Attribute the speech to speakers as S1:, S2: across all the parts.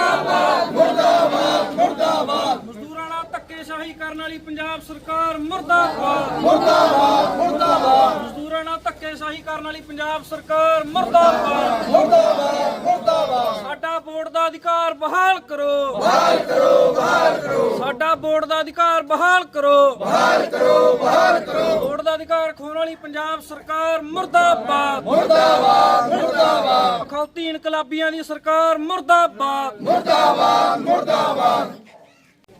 S1: ਮੁਰਦਾਬਾਦ ਮੁਰਦਾਬਾਦ ਮੁਰਦਾਬਾਦ। ਮਜ਼ਦੂਰਾਂ ਨਾਲ ਧੱਕੇਸ਼ਾਹੀ ਕਰਨ ਵਾਲੀ ਪੰਜਾਬ ਸਰਕਾਰ ਮੁਰਦਾਬਾਦ। ਮੁਰਦਾਬਾਦ ਮੁਰਦਾਬਾਦ। ਮਜ਼ਦੂਰਾਂ ਨਾਲ ਧੱਕੇਸ਼ਾਹੀ ਕਰਨ ਵਾਲੀ ਪੰਜਾਬ ਸਰਕਾਰ ਮੁਰਦਾਬਾਦ। ਮੁਰਦਾਬਾਦ ਮੁਰਦਾਬਾਦ। ਸਾਡਾ ਵੋਟ ਦਾ ਅਧਿਕਾਰ ਬਹਾਲ ਕਰੋ। ਬਹਾਲ ਕਰੋ ਬਹਾਲ ਸਾਡਾ ਵੋਟ ਦਾ ਅਧਿਕਾਰ ਬਹਾਲ ਕਰੋ। ਵੋਟ ਦਾ ਅਧਿਕਾਰ ਖੋਣ ਵਾਲੀ ਪੰਜਾਬ ਸਰਕਾਰ ਮੁਰਦਾਬਾਦ। ਮੁਰਦਾਬਾਦ ਮੁਰਦਾਬਾਦ। ਅਖੌਤੀ ਇਨਕਲਾਬੀਆਂ ਦੀ ਸਰਕਾਰ ਮੁਰਦਾਬਾਦ।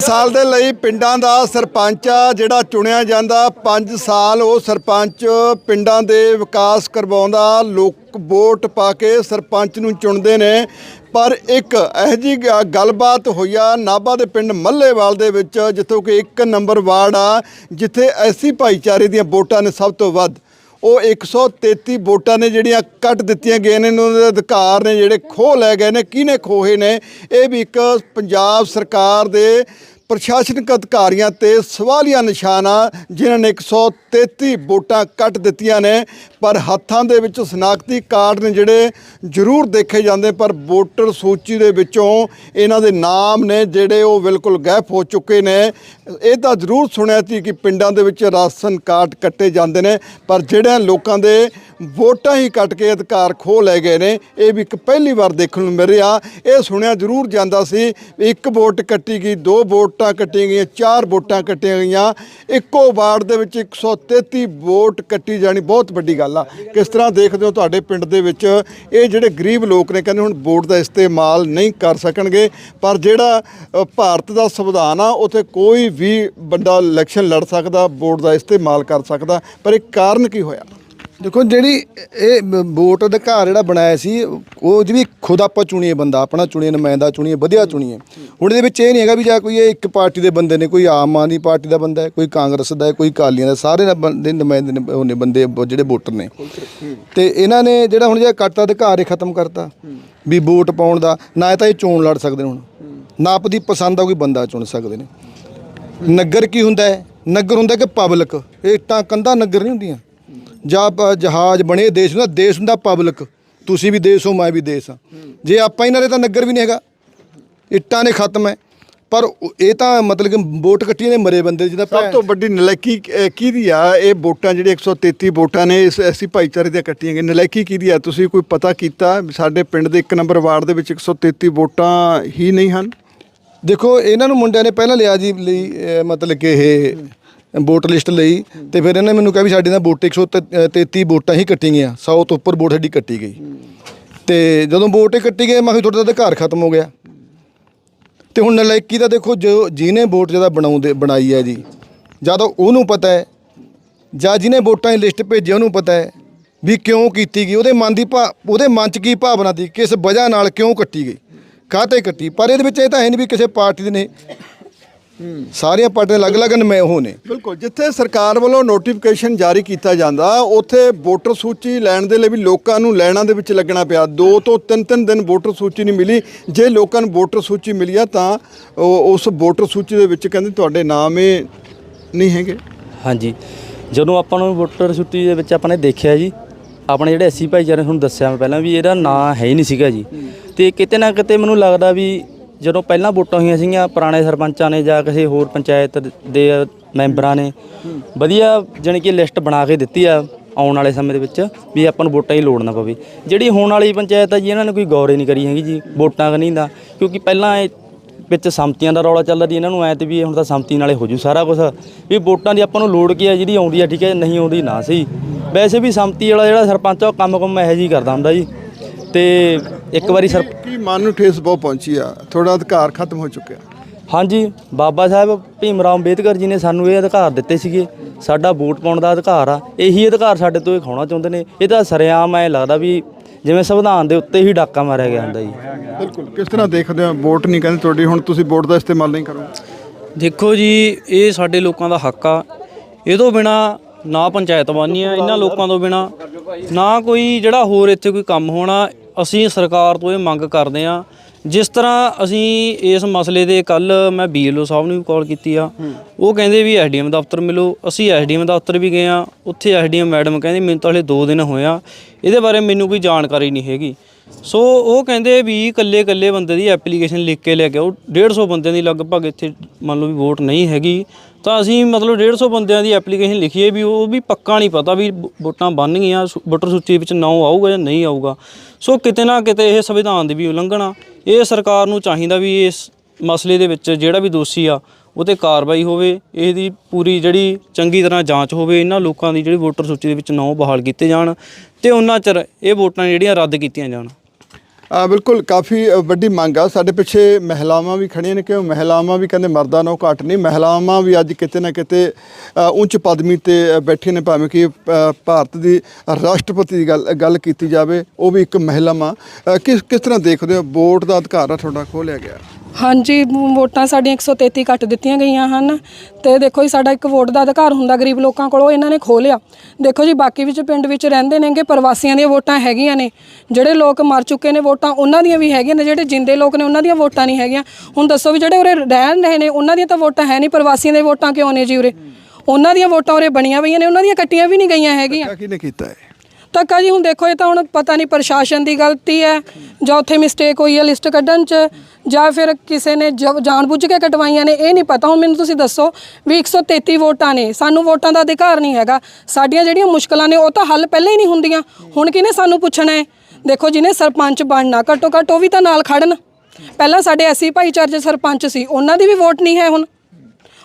S2: ਸਾਲ ਦੇ ਲਈ ਪਿੰਡਾਂ ਦਾ ਸਰਪੰਚ ਆ ਜਿਹੜਾ ਚੁਣਿਆ ਜਾਂਦਾ 5 ਸਾਲ ਉਹ ਸਰਪੰਚ ਪਿੰਡਾਂ ਦੇ ਵਿਕਾਸ ਕਰਵਾਉਂਦਾ। ਲੋਕ ਵੋਟ ਪਾ ਕੇ ਸਰਪੰਚ ਨੂੰ ਚੁਣਦੇ ਨੇ। ਪਰ ਇੱਕ ਇਹੋ ਜੀ ਗੱਲਬਾਤ ਹੋਈ ਆ ਨਾਭਾ ਦੇ ਪਿੰਡ ਮੱਲੇਵਾਲ ਦੇ ਵਿੱਚ, ਜਿੱਥੋਂ ਕਿ ਇੱਕ ਨੰਬਰ ਵਾਰਡ ਆ, ਜਿੱਥੇ ਐਸੀ ਭਾਈਚਾਰੇ ਦੀਆਂ ਵੋਟਾਂ ਨੇ ਸਭ ਤੋਂ ਵੱਧ। ਉਹ 133 ਵੋਟਾਂ ਨੇ ਜਿਹੜੀਆਂ ਕੱਟ ਦਿੱਤੀਆਂ ਗਈਆਂ ਨੇ ਉਹਨਾਂ ਦੇ ਅਧਿਕਾਰ ਨੇ ਜਿਹੜੇ ਖੋਹ ਲੈ ਗਏ ਨੇ, ਕਿਹਨੇ ਖੋਹੇ ਨੇ, ਇਹ ਵੀ ਇੱਕ ਪੰਜਾਬ ਸਰਕਾਰ ਦੇ ਪ੍ਰਸ਼ਾਸਨਿਕ ਅਧਿਕਾਰੀਆਂ ਤੇ ਸਵਾਲੀਆ ਨਿਸ਼ਾਨਾ, ਜਿਨ੍ਹਾਂ ਨੇ 133 ਵੋਟਾਂ ਕੱਟ ਦਿੱਤੀਆਂ ਨੇ, ਪਰ ਹੱਥਾਂ ਦੇ ਵਿੱਚ ਸ਼ਨਾਖਤੀ ਕਾਰਡ ਨੇ ਜਿਹੜੇ ਜ਼ਰੂਰ ਦੇਖੇ ਜਾਂਦੇ ਪਰ ਵੋਟਰ ਸੂਚੀ ਦੇ ਵਿੱਚੋਂ ਇਹਨਾਂ ਦੇ ਨਾਮ ਨੇ ਜਿਹੜੇ ਉਹ ਬਿਲਕੁਲ ਗਾਇਬ ਹੋ ਚੁੱਕੇ ਨੇ। ਇਹ ਤਾਂ ਜ਼ਰੂਰ ਸੁਣਿਆ ਸੀ ਕਿ ਪਿੰਡਾਂ ਦੇ ਵਿੱਚ ਰਾਸ਼ਨ ਕਾਰਡ ਕੱਟੇ ਜਾਂਦੇ ਨੇ, ਪਰ ਜਿਹੜੇ ਲੋਕਾਂ ਦੇ ਵੋਟਾਂ ਹੀ ਕੱਟ ਕੇ ਅਧਿਕਾਰ ਖੋਹ ਲੈ ਗਏ ਨੇ। ਇਹ ਵੀ ਇੱਕ ਪਹਿਲੀ ਵਾਰ ਦੇਖਣ ਨੂੰ ਮਿਲ ਰਿਹਾ। ਇਹ ਸੁਣਿਆ ਜ਼ਰੂਰ ਜਾਂਦਾ ਸੀ ਵੀ ਇੱਕ ਵੋਟ ਕੱਟੀ ਗਈ, ਦੋ ਵੋਟਾਂ ਕੱਟੀਆਂ ਗਈਆਂ, ਚਾਰ ਵੋਟਾਂ ਕੱਟੀਆਂ ਗਈਆਂ। ਇੱਕੋ ਵਾਰਡ ਦੇ ਵਿੱਚ 133 ਵੋਟ ਕੱਟੀ ਜਾਣੀ ਬਹੁਤ ਵੱਡੀ ਗੱਲ ਆ। ਕਿਸ ਤਰ੍ਹਾਂ ਦੇਖਦੇ ਹੋ ਤੁਹਾਡੇ ਪਿੰਡ ਦੇ ਵਿੱਚ ਇਹ ਜਿਹੜੇ ਗਰੀਬ ਲੋਕ ਨੇ, ਕਹਿੰਦੇ ਹੁਣ ਵੋਟ ਦਾ ਇਸਤੇਮਾਲ ਨਹੀਂ ਕਰ ਸਕਣਗੇ, ਪਰ ਜਿਹੜਾ ਭਾਰਤ ਦਾ ਸੰਵਿਧਾਨ ਆ, ਉੱਥੇ ਕੋਈ ਵੀ ਬੰਦਾ ਇਲੈਕਸ਼ਨ ਲੜ ਸਕਦਾ, ਵੋਟ ਦਾ ਇਸਤੇਮਾਲ ਕਰ ਸਕਦਾ। ਪਰ ਇਹ ਕਾਰਨ ਕੀ ਹੋਇਆ?
S3: ਦੇਖੋ ਜਿਹੜੀ ਇਹ ਵੋਟ ਅਧਿਕਾਰ ਜਿਹੜਾ ਬਣਾਇਆ ਸੀ, ਉਹ ਜਿਵੇਂ ਖੁਦ ਆਪਾਂ ਚੁਣੀਏ ਬੰਦਾ, ਆਪਣਾ ਚੁਣੀਏ, ਨੁਮਾਇੰਦਾ ਚੁਣੀਏ, ਵਧੀਆ ਚੁਣੀਏ। ਹੁਣ ਇਹਦੇ ਵਿੱਚ ਇਹ ਨਹੀਂ ਹੈਗਾ ਵੀ ਜਾਂ ਕੋਈ ਇਹ ਇੱਕ ਪਾਰਟੀ ਦੇ ਬੰਦੇ ਨੇ, ਕੋਈ ਆਮ ਆਦਮੀ ਪਾਰਟੀ ਦਾ ਬੰਦਾ ਹੈ, ਕੋਈ ਕਾਂਗਰਸ ਦਾ ਹੈ, ਕੋਈ ਅਕਾਲੀਆਂ ਦਾ, ਸਾਰੇ ਦਾ ਬੰਦੇ ਨੁਮਾਇੰਦੇ ਨੇ ਉਹ ਬੰਦੇ ਜਿਹੜੇ ਵੋਟਰ ਨੇ। ਤੇ ਇਹਨਾਂ ਨੇ ਜਿਹੜਾ ਹੁਣ ਜਿਹੜਾ ਕੱਟ ਅਧਿਕਾਰ ਇਹ ਖਤਮ ਕਰਤਾ, ਵੀ ਵੋਟ ਪਾਉਣ ਦਾ, ਨਾ ਤਾਂ ਇਹ ਚੋਣ ਲੜ ਸਕਦੇ ਨੇ ਹੁਣ। ਨਾ ਆਪਦੀ ਪਸੰਦ ਦਾ ਕੋਈ ਬੰਦਾ ਚੁਣ ਸਕਦੇ ਨੇ। ਨਗਰ ਕੀ ਹੁੰਦਾ ਹੈ? ਨਗਰ ਹੁੰਦਾ ਕਿ ਪਬਲਿਕ ਇਹ ਤਾਂ ਕੰਧਾਂ ਨਗਰ ਨਹੀਂ ਹੁੰਦੀਆਂ। ਜਾਂ ਪ- ਜਹਾਜ਼ ਬਣੇ ਦੇਸ਼ ਹੁੰਦਾ ਦੇਸ਼ ਹੁੰਦਾ ਪਬਲਿਕ ਤੁਸੀਂ ਵੀ ਦੇਸ਼ ਹੋ ਮੈਂ ਵੀ ਦੇਸ਼ ਹਾਂ। ਜੇ ਆਪਾਂ ਇਹਨਾਂ ਦੇ ਤਾਂ ਨਗਰ ਵੀ ਨਹੀਂ ਹੈਗਾ। ਇੱਟਾਂ ਨੇ ਖਤਮ ਹੈ। ਪਰ ਇਹ ਤਾਂ ਮਤਲਬ ਕਿ ਵੋਟ ਕੱਟੀਆਂ ਨੇ ਮਰੇ ਬੰਦੇ ਜਿਹਦਾ
S2: ਸਭ ਤੋਂ ਵੱਡੀ ਨਲਾਇਕੀ ਕਿਹਦੀ ਆ? ਇਹ ਵੋਟਾਂ ਜਿਹੜੇ 133 ਵੋਟਾਂ ਨੇ ਇਸ ਐਸੀ ਭਾਈਚਾਰੇ ਦੀਆਂ ਕੱਟੀਆਂ ਗਈਆਂ। ਨਲਾਇਕੀ ਕਿਹਦੀ ਆ? ਤੁਸੀਂ ਕੋਈ ਪਤਾ ਕੀਤਾ? ਸਾਡੇ ਪਿੰਡ ਦੇ ਇੱਕ ਨੰਬਰ ਵਾਰਡ ਦੇ ਵਿੱਚ 133 ਵੋਟਾਂ ਹੀ ਨਹੀਂ ਹਨ।
S3: ਦੇਖੋ ਇਹਨਾਂ ਨੂੰ ਮੁੰਡਿਆਂ ਨੇ ਪਹਿਲਾਂ ਲਿਆ ਜੀ ਲਈ ਮਤਲਬ ਕਿ ਇਹ ਵੋਟ ਲਿਸਟ ਲਈ ਤੇ ਫਿਰ ਇਹਨੇ ਮੈਨੂੰ ਕਿਹਾ ਵੀ ਸਾਡੇ ਨਾਲ ਵੋਟ 133 ਵੋਟਾਂ ਹੀ ਕੱਟੀ ਗਈਆਂ 100 ਤੋਂ ਉੱਪਰ ਵੋਟ ਸਾਡੀ ਕੱਟੀ ਗਈ। ਤੇ ਜਦੋਂ ਵੋਟ ਕੱਟੀ ਗਈ ਮੈਂ ਕਿਹਾ ਤੁਹਾਡਾ ਤਾਂ ਅਧਿਕਾਰ ਖਤਮ ਹੋ ਗਿਆ। ਤੇ ਹੁਣ ਨਲਾਇਕੀ ਦਾ ਦੇਖੋ, ਜੋ ਜਿਹਨੇ ਵੋਟ ਜਿਹਦਾ ਬਣਾਉਂਦੇ ਬਣਾਈ ਹੈ ਜੀ ਜਦੋਂ ਉਹਨੂੰ ਪਤਾ ਹੈ, ਜਾਂ ਜਿਹਨੇ ਵੋਟਾਂ ਦੀ ਲਿਸਟ ਭੇਜੀ ਉਹਨੂੰ ਪਤਾ ਹੈ ਵੀ ਕਿਉਂ ਕੀਤੀ ਗਈ। ਉਹਦੇ ਮਨ ਦੀ ਭਾ ਉਹਦੇ ਮਨ 'ਚ ਕੀ ਭਾਵਨਾ ਸੀ, ਕਿਸ ਵਜ੍ਹਾ ਨਾਲ ਕਿਉਂ ਕੱਟੀ ਗਈ। ਕਾਹਤੇ ਕੱਟੀ? ਪਰ ਇਹਦੇ ਵਿੱਚ ਇਹ ਤਾਂ ਹੈ ਨਹੀਂ ਵੀ ਕਿਸੇ ਪਾਰਟੀ ਦੇ ਨੇ ਸਾਰੀਆਂ ਪਾਰਟੀਆਂ ਅਲੱਗ-ਅਲੱਗ ਨਵੇਂ ਉਹ ਨੇ।
S2: ਬਿਲਕੁਲ ਜਿੱਥੇ ਸਰਕਾਰ ਵੱਲੋਂ ਨੋਟੀਫਿਕੇਸ਼ਨ ਜਾਰੀ ਕੀਤਾ ਜਾਂਦਾ ਉੱਥੇ ਵੋਟਰ ਸੂਚੀ ਲੈਣ ਦੇ ਲਈ ਵੀ ਲੋਕਾਂ ਨੂੰ ਲਾਈਨਾਂ ਦੇ ਵਿੱਚ ਲੱਗਣਾ ਪਿਆ। ਦੋ ਤੋਂ ਤਿੰਨ ਤਿੰਨ ਦਿਨ ਵੋਟਰ ਸੂਚੀ ਨਹੀਂ ਮਿਲੀ। ਜੇ ਲੋਕਾਂ ਨੂੰ ਵੋਟਰ ਸੂਚੀ ਮਿਲੀ ਆ ਤਾਂ ਉਹ- ਉਸ ਵੋਟਰ ਸੂਚੀ ਦੇ ਵਿੱਚ ਕਹਿੰਦੇ ਤੁਹਾਡੇ ਨਾਮ ਇਹ ਨਹੀਂ ਹੈਗੇ।
S4: ਹਾਂਜੀ। ਜਦੋਂ ਆਪਾਂ ਨੂੰ ਵੋਟਰ ਸੂਚੀ ਦੇ ਵਿੱਚ ਆਪਾਂ ਨੇ ਦੇਖਿਆ ਜੀ ਆਪਣੇ ਜਿਹੜੇ ਐਸੀ ਭਾਈਚਾਰੇ ਨੇ ਤੁਹਾਨੂੰ ਦੱਸਿਆ ਮੈਂ ਪਹਿਲਾਂ ਵੀ ਇਹਦਾ ਨਾਂ ਹੈ ਹੀ ਨਹੀਂ ਸੀਗਾ ਜੀ। ਤੇ ਕਿਤੇ ਨਾ ਕਿਤੇ ਮੈਨੂੰ ਲੱਗਦਾ ਵੀ ਜਦੋਂ ਪਹਿਲਾਂ ਵੋਟਾਂ ਹੋਈਆਂ ਸੀਗੀਆਂ, ਪੁਰਾਣੇ ਸਰਪੰਚਾਂ ਨੇ ਜਾਂ ਕਿਸੇ ਹੋਰ ਪੰਚਾਇਤ ਦੇ ਮੈਂਬਰਾਂ ਨੇ, ਵਧੀਆ ਜਾਣੀ ਕਿ ਲਿਸਟ ਬਣਾ ਕੇ ਦਿੱਤੀ ਆ ਆਉਣ ਵਾਲੇ ਸਮੇਂ ਦੇ ਵਿੱਚ ਵੀ ਆਪਾਂ ਨੂੰ ਵੋਟਾਂ ਹੀ ਲੋੜ ਨਾ ਪਵੇ। ਜਿਹੜੀ ਹੋਣ ਵਾਲੀ ਪੰਚਾਇਤ ਆ ਜੀ, ਇਹਨਾਂ ਨੇ ਕੋਈ ਗੌਰ ਹੀ ਨਹੀਂ ਕਰੀ ਹੈਗੀ ਜੀ, ਵੋਟਾਂ ਕਨੀ ਦਾ, ਕਿਉਂਕਿ ਪਹਿਲਾਂ ਇਹ ਵਿੱਚ ਸੰਮਤੀਆਂ ਦਾ ਰੌਲਾ ਚੱਲਦਾ ਜੀ ਇਹਨਾਂ ਨੂੰ ਐ ਤੇ ਵੀ ਹੁਣ ਤਾਂ ਸੰਮਤੀ ਨਾਲੇ ਹੋ ਜੂ ਸਾਰਾ ਕੁਝ ਵੀ ਵੋਟਾਂ ਦੀ ਆਪਾਂ ਨੂੰ ਲੋੜ ਕੀ ਹੈ ਜਿਹੜੀ ਆਉਂਦੀ ਹੈ ਠੀਕ ਹੈ, ਨਹੀਂ ਆਉਂਦੀ ਨਾ ਸਹੀ। ਵੈਸੇ ਵੀ ਸੰਮਤੀ ਵਾਲਾ ਜਿਹੜਾ ਸਰਪੰਚ ਆ, ਉਹ ਕੰਮ ਕੰਮ ਇਹੋ ਜਿਹੀ ਕਰਦਾ ਹੁੰਦਾ ਜੀ। ਤੇ ਇੱਕ ਵਾਰੀ ਸਰ
S2: ਕੀ ਮਨ ਨੂੰ ਠੇਸ ਬਹੁਤ ਪਹੁੰਚੀ ਆ? ਤੁਹਾਡਾ ਅਧਿਕਾਰ ਖਤਮ ਹੋ ਚੁੱਕਿਆ।
S4: ਹਾਂਜੀ ਬਾਬਾ ਸਾਹਿਬ ਭੀਮ ਰਾਓ ਅੰਬੇਦਕਰ ਜੀ ਨੇ ਸਾਨੂੰ ਇਹ ਅਧਿਕਾਰ ਦਿੱਤੇ ਸੀਗੇ। ਸਾਡਾ ਵੋਟ ਪਾਉਣ ਦਾ ਅਧਿਕਾਰ ਆ। ਇਹੀ ਅਧਿਕਾਰ ਸਾਡੇ ਤੋਂ ਇਹ ਖਾਣਾ ਚਾਹੁੰਦੇ ਨੇ। ਇਹ ਤਾਂ ਸਰਿਆਮ ਐ ਲੱਗਦਾ ਵੀ ਜਿਵੇਂ ਸੰਵਿਧਾਨ ਦੇ ਉੱਤੇ ਹੀ ਡਾਕਾ ਮਾਰਿਆ ਗਿਆ ਹੁੰਦਾ ਜੀ।
S2: ਬਿਲਕੁਲ। ਕਿਸ ਤਰ੍ਹਾਂ ਦੇਖਦੇ ਹੋ? ਵੋਟ ਨਹੀਂ ਕਹਿੰਦੇ ਤੁਹਾਡੀ। ਹੁਣ ਤੁਸੀਂ ਵੋਟ ਦਾ ਇਸਤੇਮਾਲ ਨਹੀਂ ਕਰੋਗੇ।
S5: ਦੇਖੋ ਜੀ ਇਹ ਸਾਡੇ ਲੋਕਾਂ ਦਾ ਹੱਕ ਆ। ਇਹ ਤੋਂ ਬਿਨਾ ਨਾ ਪੰਚਾਇਤ ਬਣਨੀ ਆ। ਇਹਨਾਂ ਲੋਕਾਂ ਤੋਂ ਬਿਨਾ ਨਾ ਕੋਈ ਜਿਹੜਾ ਹੋਰ ਇੱਥੇ ਕੋਈ ਕੰਮ ਹੋਣਾ। ਅਸੀਂ ਸਰਕਾਰ ਤੋਂ ਇਹ ਮੰਗ ਕਰਦੇ ਆ ਜਿਸ ਤਰ੍ਹਾਂ ਅਸੀਂ ਇਸ ਮਸਲੇ ਦੇ ਕੱਲ ਮੈਂ ਬੀਐਲਓ ਸਾਹਿਬ ਨੂੰ ਵੀ ਕਾਲ ਕੀਤੀ ਆ ਉਹ ਕਹਿੰਦੇ ਵੀ ਐਸਡੀਐਮ ਦਫ਼ਤਰ ਮਿਲੋ ਅਸੀਂ ਐਸਡੀਐਮ ਦਫ਼ਤਰ ਵੀ ਗਏ ਆ ਉੱਥੇ ਐਸਡੀਐਮ ਮੈਡਮ ਕਹਿੰਦੇ ਮੈਨੂੰ ਤਾਂ ਹਲੇ 2 ਦਿਨ ਹੋਏ ਆ ਇਹਦੇ ਬਾਰੇ ਮੈਨੂੰ ਕੋਈ ਜਾਣਕਾਰੀ ਨਹੀਂ ਹੈਗੀ। ਸੋ ਉਹ ਕਹਿੰਦੇ ਵੀ ਇਕੱਲੇ ਇਕੱਲੇ ਬੰਦੇ ਦੀ ਐਪਲੀਕੇਸ਼ਨ ਲਿਖ ਕੇ ਲੈ ਕੇ ਆਓ। 150 ਬੰਦਿਆਂ ਦੀ ਲਗਭਗ ਇੱਥੇ ਮੰਨ ਲਓ ਵੀ ਵੋਟ ਨਹੀਂ ਹੈਗੀ। ਤਾਂ ਅਸੀਂ ਮਤਲਬ 150 ਬੰਦਿਆਂ ਦੀ ਐਪਲੀਕੇਸ਼ਨ ਲਿਖੀਏ ਵੀ ਉਹ ਵੀ ਪੱਕਾ ਨਹੀਂ ਪਤਾ ਵੀ ਵੋਟਾਂ ਬਣ ਗਈਆਂ, ਸੁ- ਵੋਟਰ ਸੂਚੀ ਵਿੱਚ ਨਾਂ ਆਊਗਾ ਜਾਂ ਨਹੀਂ ਆਊਗਾ। ਸੋ ਕਿਤੇ ਨਾ ਕਿਤੇ ਇਹ ਸੰਵਿਧਾਨ ਦੀ ਵੀ ਉਲੰਘਣਾ। ਇਹ ਸਰਕਾਰ ਨੂੰ ਚਾਹੀਦਾ ਵੀ ਇਸ ਮਸਲੇ ਦੇ ਵਿੱਚ ਜਿਹੜਾ ਵੀ ਦੋਸ਼ੀ ਆ ਉਹ ਤੇ ਕਾਰਵਾਈ ਹੋਵੇ। ਇਹਦੀ ਪੂਰੀ ਜਿਹੜੀ ਚੰਗੀ ਤਰ੍ਹਾਂ ਜਾਂਚ ਹੋਵੇ। ਇਹਨਾਂ ਲੋਕਾਂ ਦੀ ਜਿਹੜੀ ਵੋਟਰ ਸੂਚੀ ਦੇ ਵਿੱਚ ਨਾਂ ਬਹਾਲ ਕੀਤੇ ਜਾਣ ਤੇ ਉਹਨਾਂ ਚਿਰ ਇਹ ਵੋਟਾਂ ਜਿਹੜੀਆਂ ਰੱਦ ਕੀਤੀਆਂ ਜਾਣ।
S2: ਬਿਲਕੁਲ ਕਾਫੀ ਵੱਡੀ ਮੰਗ ਆ। ਸਾਡੇ ਪਿੱਛੇ ਮਹਿਲਾਵਾਂ ਵੀ ਖੜੀਆਂ ਨੇ ਕਿਉਂ ਮਹਿਲਾਵਾਂ ਵੀ ਕਹਿੰਦੇ ਮਰਦਾਂ ਨਾਲੋਂ ਘੱਟ ਨਹੀਂ। ਮਹਿਲਾਵਾਂ ਵੀ ਅੱਜ ਕਿਤੇ ਨਾ ਕਿਤੇ ਉੱਚ ਪਦਮੀ ਤੇ ਅ, ਬੈਠੇ ਨੇ। ਭਾਵੇਂ ਕਿ ਭਾਰਤ ਦੀ ਰਾਸ਼ਟਰਪਤੀ ਦੀ ਗੱਲ ਗੱਲ ਕੀਤੀ ਜਾਵੇ ਉਹ ਵੀ ਇੱਕ ਮਹਿਲਾਵਾਂ ਕਿਸ ਕਿਸ ਤਰ੍ਹਾਂ ਦੇਖਦੇ ਹੋ? ਵੋਟ ਦਾ ਅਧਿਕਾਰ ਆ ਤੁਹਾਡਾ ਖੋਲਿਆ ਗਿਆ।
S6: ਹਾਂਜੀ, ਵੋਟਾਂ ਸਾਡੀਆਂ 133 ਕੱਟ ਦਿੱਤੀਆਂ ਗਈਆਂ ਹਨ ਤੇ ਦੇਖੋ ਜੀ, ਸਾਡਾ ਇੱਕ ਵੋਟ ਦਾ ਅਧਿਕਾਰ ਹੁੰਦਾ ਗਰੀਬ ਲੋਕਾਂ ਕੋਲ ਉਹ ਇਹਨਾਂ ਨੇ ਖੋਹ ਲਿਆ ਦੇਖੋ ਜੀ, ਬਾਕੀ ਵਿੱਚ ਪਿੰਡ ਵਿੱਚ ਰਹਿੰਦੇ ਨੇਗੇ, ਪ੍ਰਵਾਸੀਆਂ ਦੀਆਂ ਵੋਟਾਂ ਹੈਗੀਆਂ ਨੇ। ਜਿਹੜੇ ਲੋਕ ਮਰ ਚੁੱਕੇ ਨੇ ਵੋਟਾਂ, ਉਹਨਾਂ ਦੀਆਂ ਵੀ ਹੈਗੀਆਂ ਨੇ, ਜਿਹੜੇ ਜਿੰਦੇ ਲੋਕ ਨੇ, ਉਹਨਾਂ ਦੀਆਂ ਵੋਟਾਂ ਨਹੀਂ ਹੈਗੀਆਂ। ਹੁਣ ਦੱਸੋ ਵੀ, ਜਿਹੜੇ ਉਰੇ ਰਹਿਣ ਰਹੇ ਨੇ, ਉਹਨਾਂ ਦੀਆਂ ਤਾਂ ਵੋਟਾਂ ਹੈ ਨਹੀਂ, ਪ੍ਰਵਾਸੀਆਂ ਦੀਆਂ ਵੋਟਾਂ ਕਿਉਂ ਨੇ ਜੀ ਉਰੇ? ਉਹਨਾਂ ਦੀਆਂ ਵੋਟਾਂ ਉਰੇ ਬਣੀਆਂ ਪਈਆਂ ਨੇ, ਉਹਨਾਂ ਦੀਆਂ ਕੱਟੀਆਂ ਵੀ ਨਹੀਂ ਗਈਆਂ ਹੈਗੀਆਂ।
S2: ਕਿਹਨੇ ਕੀਤਾ ਹੈ?
S6: ਤਾਂ ਜੀ, ਹੁਣ ਦੇਖੋ ਇਹ ਤਾਂ ਹੁਣ ਪਤਾ ਨਹੀਂ ਪ੍ਰਸ਼ਾਸਨ ਦੀ ਗਲਤੀ ਹੈ, ਜਾਂ ਉੱਥੇ ਮਿਸਟੇਕ ਹੋਈ ਹੈ ਲਿਸਟ ਕੱਢਣ 'ਚ, ਜਾਂ ਫਿਰ ਕਿਸੇ ਨੇ ਜ- ਜਾਣਬੁੱਝ ਕੇ ਕਟਵਾਈਆਂ ਨੇ, ਇਹ ਨਹੀਂ ਪਤਾ। ਹੁਣ ਮੈਨੂੰ ਤੁਸੀਂ ਦੱਸੋ ਵੀ 133 ਵੋਟਾਂ ਨੇ, ਸਾਨੂੰ ਵੋਟਾਂ ਦਾ ਅਧਿਕਾਰ ਨਹੀਂ ਹੈਗਾ। ਸਾਡੀਆਂ ਜਿਹੜੀਆਂ ਮੁਸ਼ਕਲਾਂ ਨੇ, ਉਹ ਤਾਂ ਹੱਲ ਪਹਿਲਾਂ ਹੀ ਨਹੀਂ ਹੁੰਦੀਆਂ। ਹੁਣ ਕਿਹਨੇ ਸਾਨੂੰ ਪੁੱਛਣਾ ਹੈ? ਦੇਖੋ, ਜਿਹਨੇ ਸਰਪੰਚ ਬਣਨਾ, ਘੱਟੋ ਘੱਟ ਉਹ ਵੀ ਤਾਂ ਨਾਲ ਖੜਨ। ਪਹਿਲਾਂ ਸਾਡੇ ਐਸੀ ਭਾਈਚਾਰੇ ਸਰਪੰਚ ਸੀ, ਉਹਨਾਂ ਦੀ ਵੀ ਵੋਟ ਨਹੀਂ ਹੈ ਹੁਣ।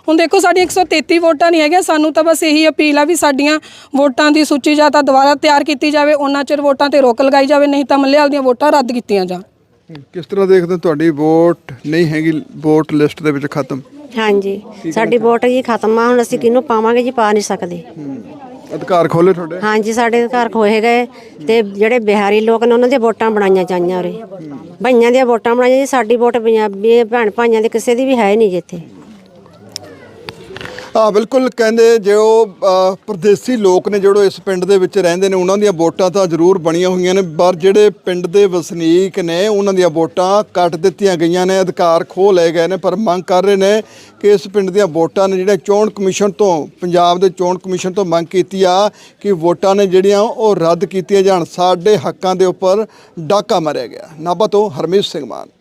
S6: ਹੁਣ ਦੇਖੋ ਸਾਡੀਆਂ 133 ਵੋਟਾਂ ਨਹੀਂ ਹੈਗੀਆਂ। ਸਾਨੂੰ ਤਾਂ ਬਸ ਇਹੀ ਅਪੀਲ ਆ ਵੀ ਸਾਡੀਆਂ ਵੋਟਾਂ ਦੀ ਸੂਚੀ ਜਾਂ ਤਾਂ ਦੁਬਾਰਾ ਤਿਆਰ ਕੀਤੀ ਜਾਵੇ ਉਹਨਾਂ ਚਿਰ ਵੋਟਾਂ ਤੇ ਰੋਕ ਲਗਾਈ ਜਾਵੇ ਨਹੀਂ ਤਾਂ ਮੱਲੇ ਵਾਲ ਦੀਆਂ ਵੋਟਾਂ ਰੱਦ ਕੀਤੀਆਂ ਜਾਣ।
S2: ਕਿਸ ਤਰ੍ਹਾਂ ਦੇਖਦੇ ਤੁਹਾਡੀ ਵੋਟ ਨਹੀਂ ਹੈਗੀ ਵੋਟ ਲਿਸਟ ਦੇ ਵਿੱਚ ਖਤਮ?
S7: ਹਾਂਜੀ ਸਾਡੀ ਵੋਟ ਜੀ ਖਤਮ ਆ ਹੁਣ ਅਸੀਂ ਕਿਹਨੂੰ ਪਾਵਾਂਗੇ ਜੀ ਪਾ ਨਹੀਂ ਸਕਦੇ।
S2: ਅਧਿਕਾਰ ਖੋਲੇ ਤੁਹਾਡੇ?
S7: ਹਾਂਜੀ ਸਾਡੇ ਘਰ ਖੋਏ ਗਏ ਤੇ ਜਿਹੜੇ ਬਿਹਾਰੀ ਲੋਕ ਨੇ ਉਹਨਾਂ ਦੀਆਂ ਵੋਟਾਂ ਬਣਾਈਆਂ ਜਾਈਆਂ ਉਰੇ। ਭਈਆਂ ਦੀਆਂ ਵੋਟਾਂ ਬਣਾਈਆਂ ਜੀ ਸਾਡੀ ਵੋਟ ਪੰਜਾਬੀ ਭੈਣ ਭਾਈਆਂ ਦੇ ਕਿਸੇ ਦੀ ਵੀ ਹੈ ਨਹੀਂ ਜੀ ਇੱਥੇ
S2: ਹਾਂ ਬਿਲਕੁਲ ਕਹਿੰਦੇ ਜੋ ਅ, ਪ੍ਰਦੇਸੀ ਲੋਕ ਨੇ ਜਿਹੜੇ ਇਸ ਪਿੰਡ ਦੇ ਵਿੱਚ ਰਹਿੰਦੇ ਨੇ ਉਹਨਾਂ ਦੀਆਂ ਵੋਟਾਂ ਤਾਂ ਜ਼ਰੂਰ ਬਣੀਆਂ ਹੋਈਆਂ ਨੇ ਪਰ ਜਿਹੜੇ ਪਿੰਡ ਦੇ ਵਸਨੀਕ ਨੇ ਉਹਨਾਂ ਦੀਆਂ ਵੋਟਾਂ ਕੱਟ ਦਿੱਤੀਆਂ ਗਈਆਂ ਨੇ ਅਧਿਕਾਰ ਖੋਹ ਲਏ ਗਏ ਨੇ ਪਰ ਮੰਗ ਕਰ ਰਹੇ ਨੇ ਕਿ ਇਸ ਪਿੰਡ ਦੀਆਂ ਵੋਟਾਂ ਨੇ ਜਿਹੜੇ ਚੋਣ ਕਮਿਸ਼ਨ ਤੋਂ ਪੰਜਾਬ ਦੇ ਚੋਣ ਕਮਿਸ਼ਨ ਤੋਂ ਮੰਗ ਕੀਤੀ ਆ ਕਿ ਵੋਟਾਂ ਨੇ ਜਿਹੜੀਆਂ ਉਹ ਰੱਦ ਕੀਤੀਆਂ ਜਾਣ ਸਾਡੇ ਹੱਕਾਂ ਦੇ ਉੱਪਰ ਡਾਕਾ ਮਾਰਿਆ ਗਿਆ। ਨਾਭਾ ਤੋਂ ਹਰਮੀਤ ਸਿੰਘ ਮਾਨ।